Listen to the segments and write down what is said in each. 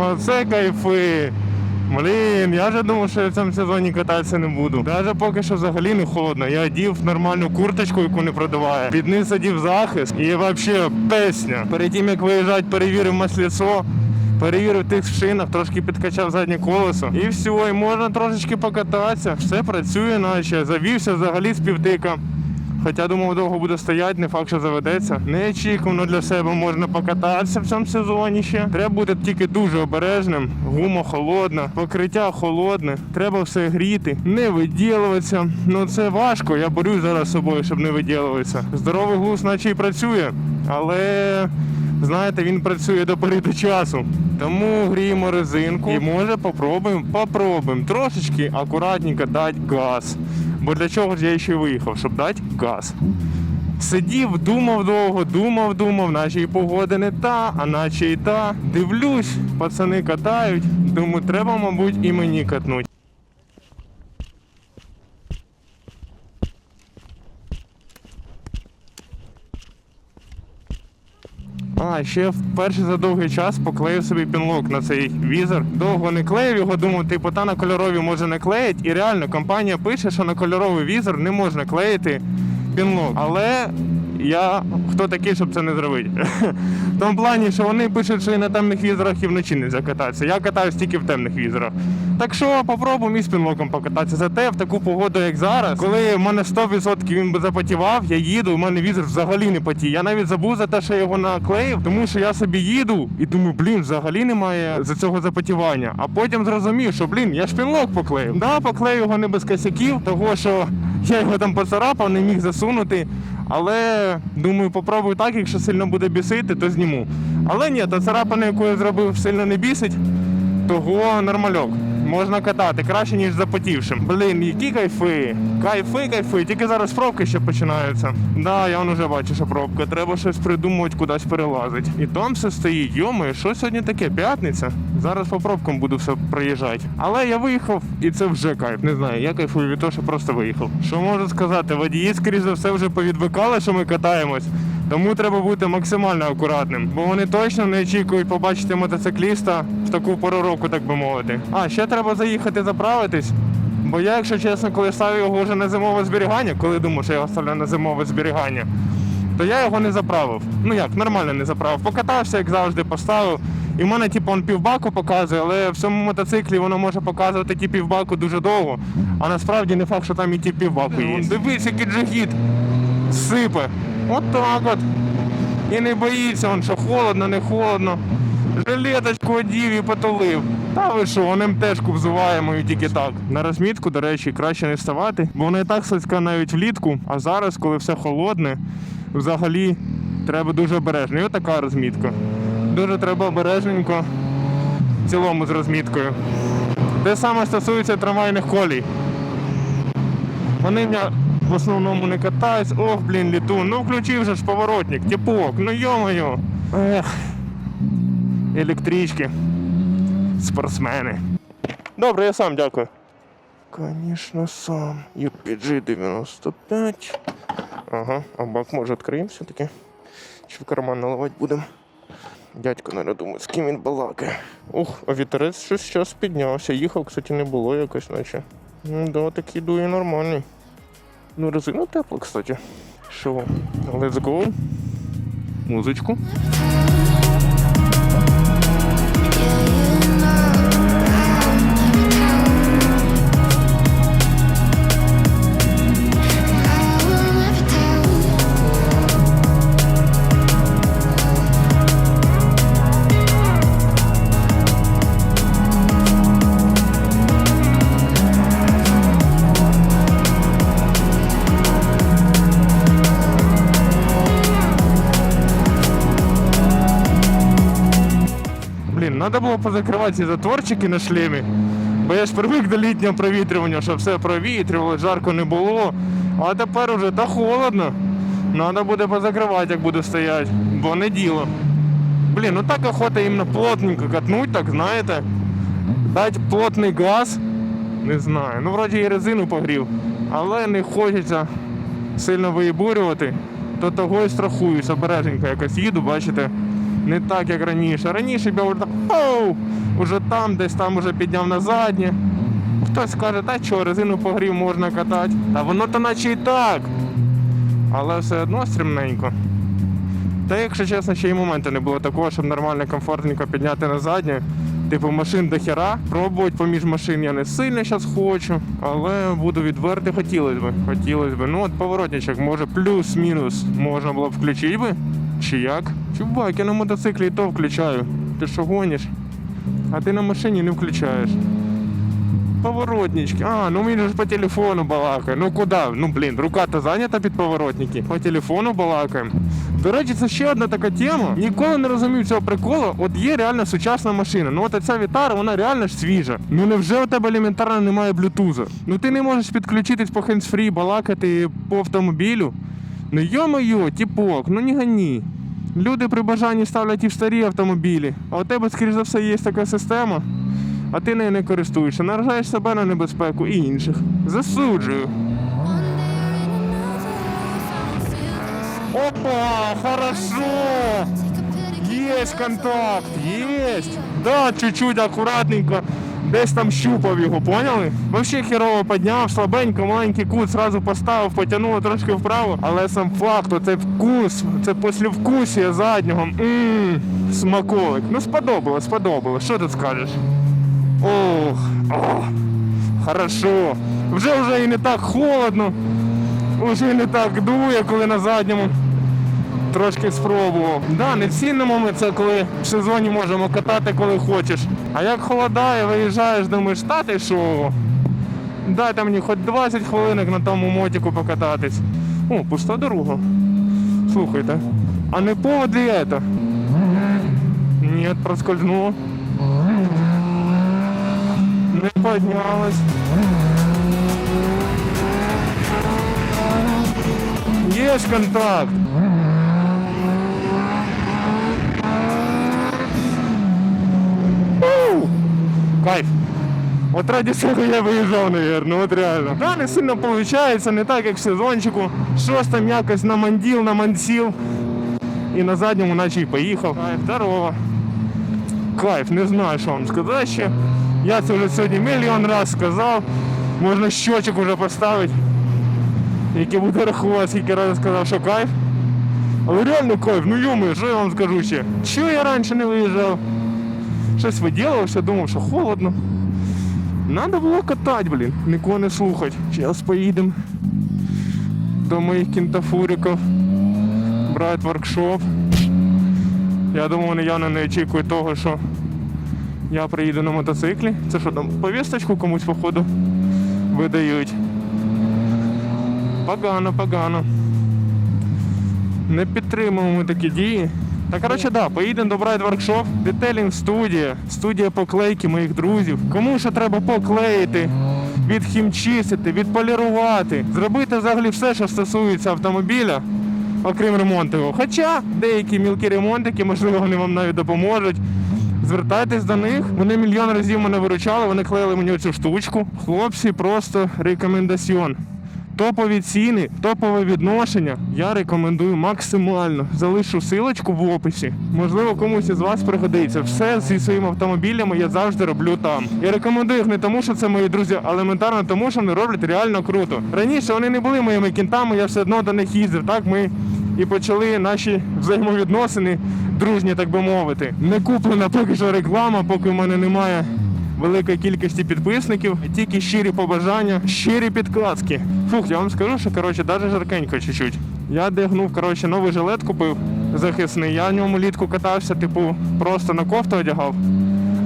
Оце кайфи. Блін, я вже думав, що я в цьому сезоні кататися не буду. Даже поки що взагалі не холодно. Я одів нормальну курточку, яку не продаває. Під низ одів захист і взагалі песня. Перед тим як виїжджати, перевірив масліцо. Перевірив тих шинах, трошки підкачав заднє колесо. І все, і можна трошечки покататися. Все працює, наче завівся взагалі з півтика. Хоча думав, довго буде стояти, не факт, що заведеться. Неочікувано для себе можна покататися в цьому сезоні ще. Треба бути тільки дуже обережним. Гума холодна, покриття холодне. Треба все гріти, не виділуватися. Ну це важко. Я борюсь зараз з собою, щоб не виділуватися. Здоровий глузд наче і працює, але знаєте, він працює до пори до часу. Тому гріємо резинку і може попробуємо, попробуємо трошечки акуратненько дати газ. Бо для чого ж я ще виїхав, щоб дати газ. Сидів, думав довго, думав, думав, наче і погода не та, а наче і та. Дивлюсь, пацани катають. Думаю, треба, мабуть, і мені катнуть. А, ще вперше за довгий час поклеїв собі пінлок на цей візор. Довго не клеїв його, думав, типу, та на кольорові може не клеїть. І реально компанія пише, що на кольоровий візор не можна клеїти пінлок. Але я хто такий, щоб це не зробити? В тому плані, що вони пишуть, що і на темних візорах і вночі не закататися. Я катаюсь тільки в темних візорах. Так що попробуємо і з пінлоком покататися. Зате в таку погоду, як зараз, коли в мене 100% він би запотівав, я їду, у мене візор взагалі не потіє. Я навіть забув за те, що я його наклеїв, тому що я собі їду і думаю, блін, взагалі немає за цього запотівання. А потім зрозумів, що блін, я ж пінлок поклеїв. Да, поклеїв його не без косяків, того що я його там поцарапав, не міг засунути. Але думаю, попробую так, якщо сильно буде бісити, то зніму. Але ні, та царапина, яку я зробив, сильно не бісить, того нормальок. Можна катати краще, ніж запотівшим. Блін, які кайфи. Кайфи, кайфи. Тільки зараз пробки ще починаються. Да, я вон уже бачу, що пробка. Треба щось придумувати, кудись перелазить. І там все стоїть. Йоми, що сьогодні таке? П'ятниця. Зараз по пробкам буду все проїжджати. Але я виїхав, і це вже кайф. Не знаю, я кайфую від того, що просто виїхав. Що можу сказати? Водії, скоріш за все, вже повідвикали, що ми катаємось. Тому треба бути максимально акуратним, бо вони точно не очікують побачити мотоцикліста в таку пору року, так би мовити. А ще треба заїхати заправитись. Бо я, якщо чесно, коли ставив його вже на зимове зберігання, коли думав, що я його ставлю на зимове зберігання, то я його не заправив. Ну як, нормально не заправив. Покатався, як завжди, поставив. І в мене, типу, он півбаку показує, але в цьому мотоциклі воно може показувати ті півбаку дуже довго. А насправді не факт, що там і ті півбаку є. Дивись, який джигіт сипе. От так от. І не боїться, он, що холодно, не холодно. Жилеточку одів і потулив. Та ви що, МТшку взуваємо і тільки так. На розмітку, до речі, краще не вставати, бо вона і так слизька навіть влітку, а зараз, коли все холодне, взагалі треба дуже обережно. І отака розмітка. Дуже треба обережненько в цілому з розміткою. Те саме стосується трамвайних колій. Вони мене в основному не катаються. Ох, блін, літун. Ну включив же ж поворотник, тіпок, ну йо-моє. Ех. Електрички. Спортсмени. Добре, я сам дякую. Звісно, сам. UPG 95. Ага, а бак може відкриємо все-таки. Чи в карман наливати будемо? Дядько, не думаю, з ким він балакає. Ух, а вітерець щось зараз піднявся. Їхав, кстати, не було якось, наче. Ну да, такий дує нормальний. Ну, резину тепло, кстати. Що? Let's go. Музичку. Треба було позакривати ці затворчики на шлемі. Бо я ж привик до літнього провітрювання, щоб все провітрювало, жарко не було. А тепер уже та холодно. Треба буде позакривати, як буду стояти, бо не діло. Блін, ну так охота іменно плотненько катнуть, так знаєте. Дати плотний газ. Не знаю. Ну, вроді і резину погрів, але не хочеться сильно виїбурювати, то того і страхуюсь, обережненько якось їду, бачите. Не так, як раніше. Раніше я так, оу, уже там, десь там уже підняв на заднє. Хтось каже, та що, резину погрів можна катати. Та воно то наче і так. Але все одно стрімненько. Та якщо чесно, ще й моменту не було такого, щоб нормально, комфортненько підняти на заднє. Типу машин до хера. Пробувати поміж машин я не сильно зараз хочу, але буду відверти, хотілося б. Хотілося б. Ну от поворотничок, може плюс-мінус можна було б включити би. Чи як? Чувак, я на мотоциклі і то включаю. Ти що гониш? А ти на машині не включаєш. Поворотнички. А, ну він же по телефону балакає. Ну куди? Ну блін, рука-то зайнята під поворотники. По телефону балакаємо. До речі, це ще одна така тема. Ніколи не розумів цього приколу. От є реально сучасна машина. Ну от ця Вітара, вона реально ж свіжа. Ну невже у тебе елементарно немає блютуза? Ну ти не можеш підключитись по хендсфрі, балакати по автомобілю. Ну йо-моє, тіпок, ну не гані. Люди при бажанні ставлять і в старі автомобілі. А у тебе, скоріш за все, є така система а ти нею не користуєшся, наражаєш себе на небезпеку і інших. Засуджую. Опа, хорошо! Есть контакт, есть! Да, чуть-чуть акуратненько. Десь там щупав його, поняли? Вообще херово підняв, слабенько, маленький кут, сразу поставив, потягнуло трошки вправо. Але сам факт, оцей вкус, це послевкусія заднього. Ммм, смаколик. Ну сподобалось, сподобалось. Що ти скажеш? Ох, ох, хорошо. Вже вже і не так холодно, вже і не так дує, коли на задньому. Трошки спробував. Да, не цінимо ми це, коли в сезоні можемо катати, коли хочеш. А як холодає, виїжджаєш, думаєш, та ти що? Дайте мені хоч 20 хвилинок на тому мотику покататись. О, пуста дорога. Слухайте. А не повод ли это? Нет, проскользнуло. Не поднялась. Есть контакт. Кайф. От раді цього я виїжджав, навірно, от реально. Да, не сильно виходить, не так, як в сезончику. Щось там якось наманділ, намансів. І на задньому наче й поїхав. Кайф, здорово. Кайф, не знаю, що вам сказати ще. Я це вже сьогодні мільйон раз сказав. Можна щочок вже поставити, який буде рахувати, скільки разів сказав, що кайф. Але реально кайф, ну йоми, що я вам скажу ще? Чого я раніше не виїжджав? Щось виділувався, думав, що холодно. Надо було катати, блін, нікого не слухати. Зараз поїдемо до моїх кінтафуриків, брати воркшоп. Я думаю, вони явно не очікують того, що я приїду на мотоциклі. Це що там, повісточку комусь, походу, видають. Погано, погано. Не підтримуємо ми такі дії. Та коротше, да, поїдемо до Bright Workshop, детелінг студія, студія поклейки моїх друзів. Кому що треба поклеїти, відхімчистити, відполірувати, зробити взагалі все, що стосується автомобіля, окрім ремонту. Хоча деякі мілкі ремонтики, можливо, вони вам навіть допоможуть. Звертайтесь до них. Вони мільйон разів мене виручали, вони клеїли мені цю штучку. Хлопці, просто рекомендаціон. Топові ціни, топове відношення. Я рекомендую максимально. Залишу силочку в описі. Можливо, комусь із вас пригодиться. Все зі своїми автомобілями я завжди роблю там. Я рекомендую їх не тому, що це мої друзі, а елементарно тому, що вони роблять реально круто. Раніше вони не були моїми кінтами, я все одно до них їздив. Так ми і почали наші взаємовідносини дружні, так би мовити. Не куплена поки що реклама, поки в мене немає великої кількості підписників, тільки щирі побажання, щирі підказки. Фух, я вам скажу, що коротше, навіть жаркенько чуть-чуть. Я дегнув, коротше, новий жилет купив захисний. Я в ньому літку катався, типу, просто на кофту одягав.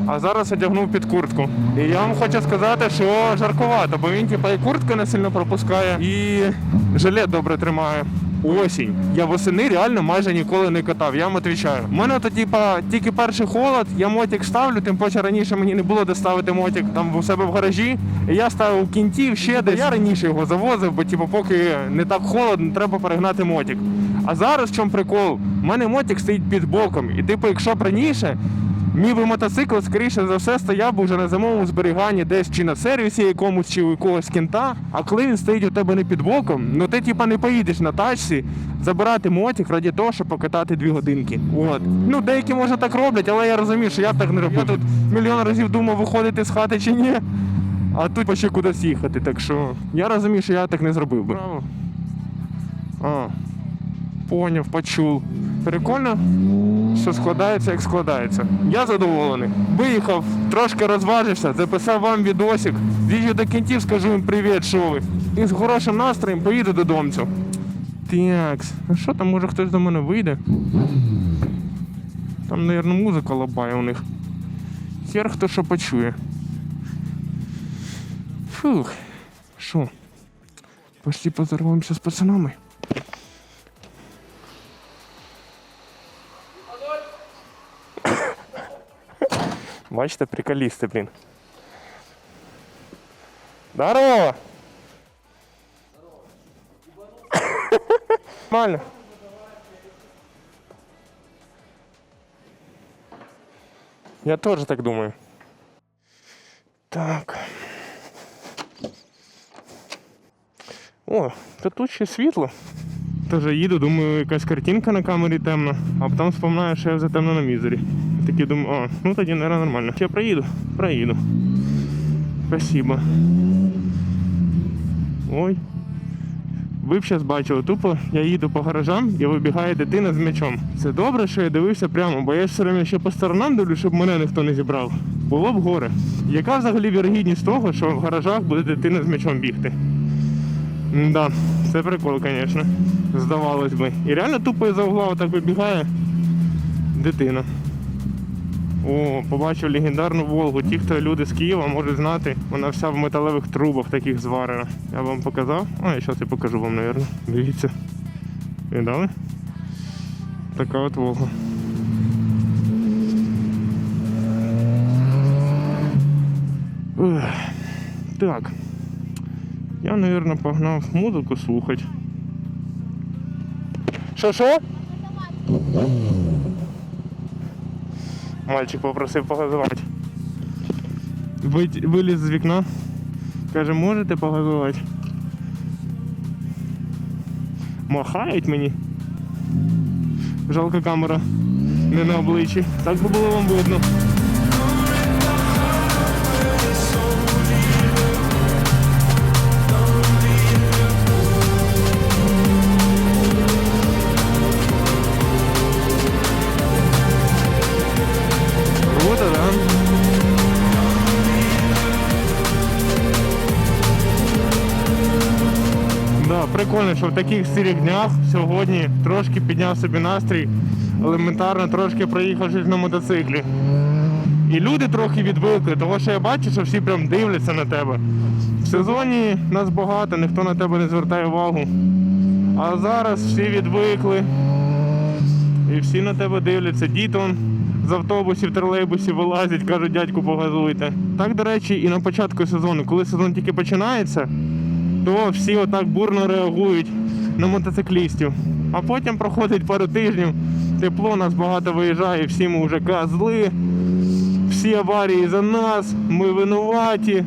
А зараз одягнув під куртку. І я вам хочу сказати, що жаркувато, бо він типу, і куртку не сильно пропускає, і жилет добре тримає. Осінь. Я восени реально майже ніколи не катав, я вам відповідаю. У мене то типа тільки перший холод, я мотик ставлю, тим паче раніше мені не було де ставити мотик там у себе в гаражі. І я ставив кінтів ще десь. Я раніше його завозив, бо типу, поки не так холодно, треба перегнати мотик. А зараз в чому прикол? У мене мотик стоїть під боком. І типу, якщо б раніше Мій би мотоцикл, скоріше за все, стояв би вже на зимовому зберіганні десь чи на сервісі якомусь, чи у якогось кінта. А коли він стоїть у тебе не під боком, ну ти типа не поїдеш на тачці забирати мотик раді того, щоб покатати дві годинки. От. Ну деякі може так роблять, але я розумію, що я б так не робив. Я тут мільйон разів думав, виходити з хати чи ні. А тут ще кудись їхати, так що я розумію, що я так не зробив би. Браво. А, поняв, почув. Прикольно, що складається, як складається. Я задоволений. Виїхав, трошки розважився, записав вам відосик. Дійду до кінців, скажу їм привіт, що ви. І з хорошим настроєм поїду додомцю. Такс, а що там, може хтось до мене вийде? Там, мабуть, музика лабає у них. Хер хто що почує. Фух. Що? Пошли поздороваемся с пацанами. Бачите, приколісти, блін. Здорово! Нормально. Я тоже так думаю. Так. О, та тут ще світло. Тож їду, думаю, якась картинка на камері темна, а потім вспоминаю, що я вже темно на мізері. Такий думаю, а, ну тоді, мабуть, нормально. Я проїду? Проїду. Спасибо. Ой. Ви б зараз бачили, тупо я їду по гаражам і вибігає дитина з м'ячом. Це добре, що я дивився прямо, бо я ж все время ще по сторонам дивлюсь, щоб мене ніхто не зібрав. Було б горе. Яка взагалі вірогідність того, що в гаражах буде дитина з м'ячом бігти? Да, це прикол, звісно. Здавалось би. І реально тупо із-за угла отак вибігає дитина. О, побачив легендарну Волгу. Ті, хто люди з Києва, можуть знати, вона вся в металевих трубах таких зварена. Я вам показав. А, я зараз і покажу вам, мабуть. Дивіться. Видали? Така от Волга. Так. Я, наверное, погнав музику слухати. Що що? Мальчик попросив погазувати. Виліз з вікна. Каже, можете погазувати? Махають мені. Жалко камера не на обличчі. Так би було вам видно. Да, що в таких сірих днях сьогодні трошки підняв собі настрій, елементарно трошки проїхавшись на мотоциклі. І люди трохи відвикли, тому що я бачу, що всі прям дивляться на тебе. В сезоні нас багато, ніхто на тебе не звертає увагу. А зараз всі відвикли. І всі на тебе дивляться. Он з автобусів, тролейбусів вилазять, кажуть, дядьку, погазуйте. Так, до речі, і на початку сезону, коли сезон тільки починається, то всі отак бурно реагують на мотоциклістів. А потім проходить пару тижнів, тепло, нас багато виїжджає, всі ми вже козли, всі аварії за нас, ми винуваті,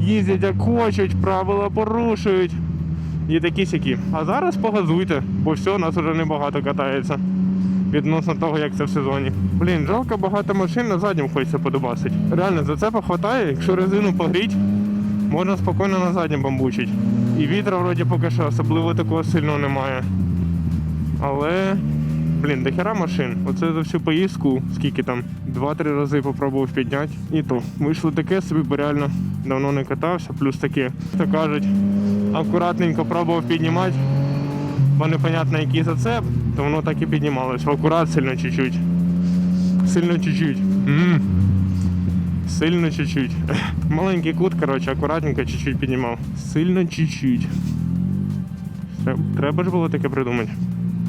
їздять як хочуть, правила порушують. І такі сякі. А зараз погазуйте, бо все, нас вже небагато катається. Відносно того, як це в сезоні. Блін, жалко багато машин на заднім хочеться подобасить. Реально, за це похватає, якщо резину погріть, можна спокійно на заднім бамбучить. І вітра вроді поки що особливо такого сильного немає. Але, блін, дохера машин. Оце за всю поїздку, скільки там, два-три рази попробував підняти. І то. Вийшло таке собі, бо реально давно не катався, плюс таке, то кажуть, акуратненько пробував піднімати, бо непонятно який зацеп, то воно так і піднімалось. Акурат сильно чуть-чуть. Сильно чуть-чуть. Сильно чуть-чуть. Маленький кут, коротше, акуратненько чуть-чуть піднімав. Сильно чуть-чуть. Треба ж було таке придумати.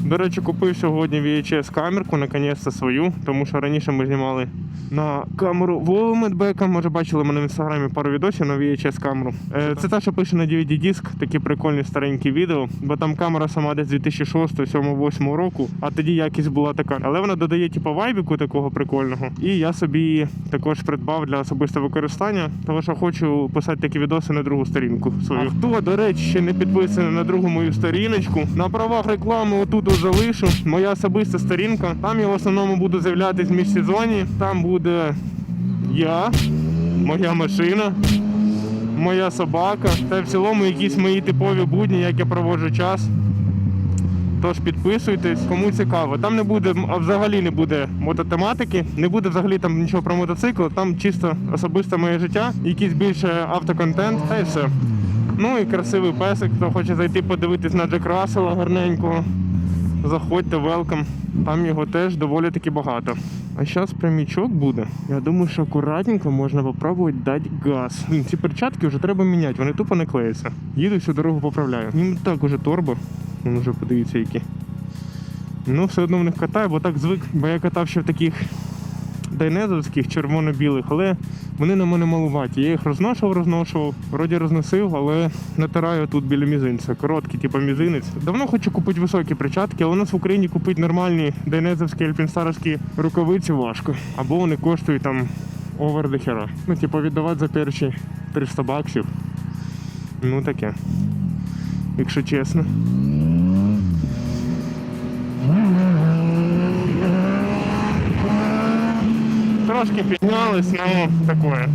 До речі, купив сьогодні VHS камерку, наконець-то свою, тому що раніше ми знімали на камеру Вову Медбека. Може бачили мене в інстаграмі пару відосів на VHS камеру. Е, Це та, що пише на DVD диск, такі прикольні старенькі відео, бо там камера сама десь 2006, 2007, 2008 року, а тоді якість була така. Але вона додає типу вайбіку такого прикольного. І я собі також придбав для особистого використання, тому що хочу писати такі відоси на другу сторінку свою. А хто, до речі, ще не підписаний на другу мою сторіночку, на правах реклами отут от залишу. Моя особиста сторінка. Там я в основному буду з'являтись в міжсезоні. Там буде я, моя машина, моя собака та в цілому якісь мої типові будні, як я проводжу час. Тож підписуйтесь, кому цікаво. Там не буде а взагалі не буде мототематики, не буде взагалі там нічого про мотоцикл, там чисто особисте моє життя, якийсь більше автоконтент, та й все. Ну і красивий песик, хто хоче зайти подивитись на Джек Рассела гарненького. Заходьте, велкам. Там його теж доволі таки багато. А зараз прямічок буде. Я думаю, що акуратненько можна попробувати дати газ. Блін, ці перчатки вже треба міняти, вони тупо не клеються. Їду всю дорогу поправляю. Їм так уже торбо. Він вже подивіться які. Ну, все одно в них катаю, бо так звик, бо я катав ще в таких дайнезовських червоно-білих, але вони на мене малуваті. Я їх розношував, розношував, вроді розносив, але натираю тут біля мізинця. Короткі, типу мізинець. Давно хочу купити високі перчатки, але у нас в Україні купити нормальні дайнезовські альпінстаровські рукавиці важко. Або вони коштують там овер до. Ну, типу, віддавати за перші 300 баксів. Ну таке. Якщо чесно. Трошки піднялись, ну таке.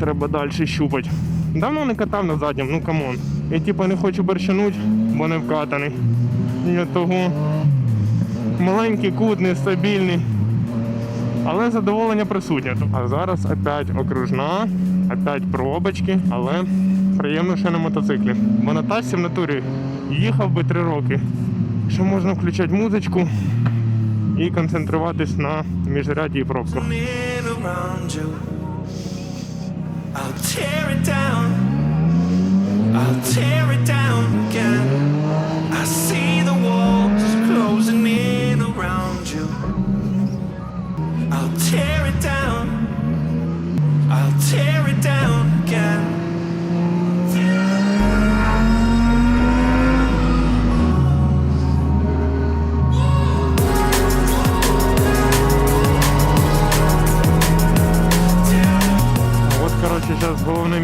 Треба далі щупати. Давно не катав на заднім, ну камон. Я типа не хочу борщануть, бо не вкатаний. От того маленький кут, нестабільний. Але задоволення присутнє. А зараз опять окружна, опять пробочки, але приємно ще на мотоциклі. Бо на тачці в натурі їхав би три роки. Що можна включати музичку і концентруватись на міжряді і пробках. I'll tear it down. I'll tear it down again.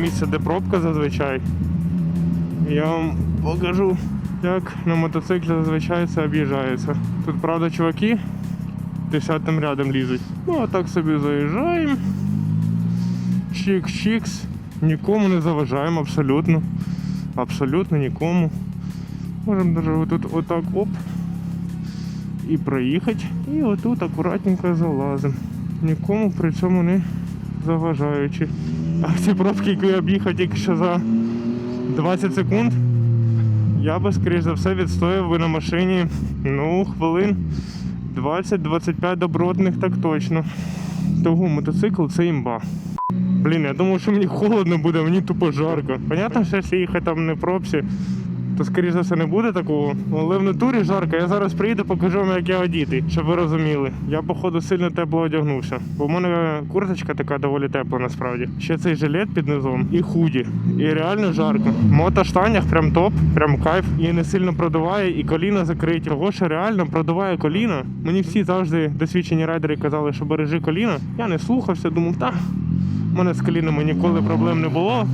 Місце, де пробка зазвичай. Я вам покажу, як на мотоциклі зазвичай це об'їжджається. Тут, правда, чуваки десятим рядом лізуть. Ну, а так собі заїжджаємо. Чікс-чікс. Нікому не заважаємо абсолютно. Абсолютно нікому. Можемо навіть тут отак оп. І проїхати. І отут акуратненько залазимо. Нікому при цьому не заважаючи. А ці пробки, які я об'їхав тільки що за 20 секунд, я би, скоріш за все, відстояв би на машині ну, хвилин 20-25 добротних, так точно. Того мотоцикл це імба. Блін, я думав, що мені холодно буде, мені тупо жарко. Понятно, що якщо їхати там не пробці, то скоріш за все не буде такого. Але в натурі жарко. Я зараз приїду, покажу вам, як я одітий, щоб ви розуміли. Я, походу, сильно тепло одягнувся. Бо в мене курточка така доволі тепла насправді. Ще цей жилет під низом і худі. І реально жарко. В мотоштанях прям топ, прям кайф. І не сильно продуває, і коліна закриті. Того, що реально продуває коліна. Мені всі завжди досвідчені райдери казали, що бережи коліна. Я не слухався, думав, та. У мене з колінами ніколи проблем не було.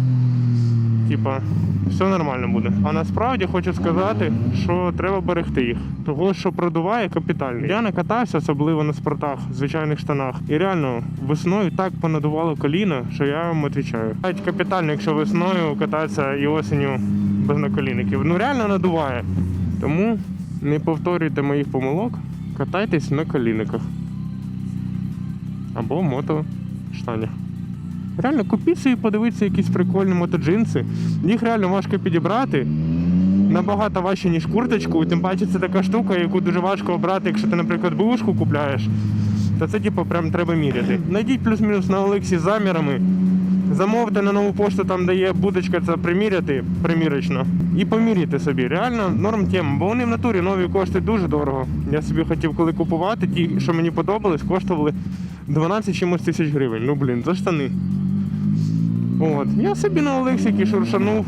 Типа, все нормально буде. А насправді хочу сказати, що треба берегти їх. Того, що продуває капітально. Я не катався, особливо на спортах, звичайних штанах. І реально весною так понадувало коліна, що я вам відповідаю. Навіть капітально, якщо весною кататися і осінню без наколінників. Ну реально надуває. Тому не повторюйте моїх помилок, катайтесь на колінниках. Або мотоштанях. Реально купіть собі, подивіться якісь прикольні мотоджинси. Їх реально важко підібрати. Набагато важче, ніж курточку. Тим паче це така штука, яку дуже важко обрати, якщо ти, наприклад, бушку купляєш. То це, типу, прям треба міряти. Найдіть плюс-мінус на Олексі з замірами. Замовте на нову пошту, там де є будочка, це приміряти примірочно. І поміряйте собі. Реально норм тема, бо вони в натурі нові коштують дуже дорого. Я собі хотів, коли купувати, ті, що мені подобались, коштували 12 чимось тисяч гривень. Ну блін, за штани. От. Я собі на Олексіки шуршанув.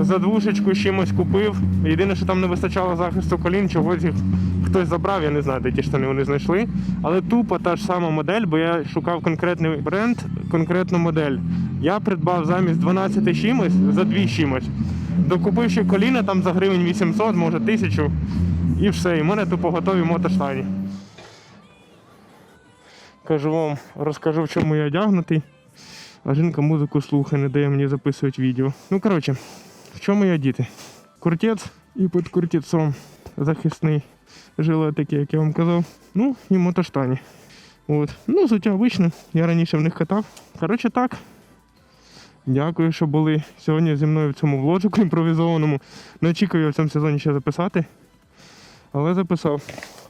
За двушечку чимось купив. Єдине, що там не вистачало захисту колін, чогось їх хтось забрав, я не знаю, де ті штани вони знайшли. Але тупо та ж сама модель, бо я шукав конкретний бренд, конкретну модель. Я придбав замість 12 чимось за 2 чимось. Докупив ще коліна там за гривень 800, може 1000. І все. І в мене тупо готові мотоштані. Кажу вам, розкажу, в чому я одягнутий. А жінка музику слухає, не дає мені записувати відео. Ну, коротше, в чому я діти? Куртець і під куртецом захисний жилет такий, як я вам казав. Ну, і мотоштані. От. Ну, взуття обичне, я раніше в них катав. Коротше, так. Дякую, що були сьогодні зі мною в цьому вложику імпровізованому. Не очікую в цьому сезоні ще записати. Але записав.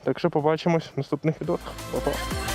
Так що побачимось в наступних відео. Па-па.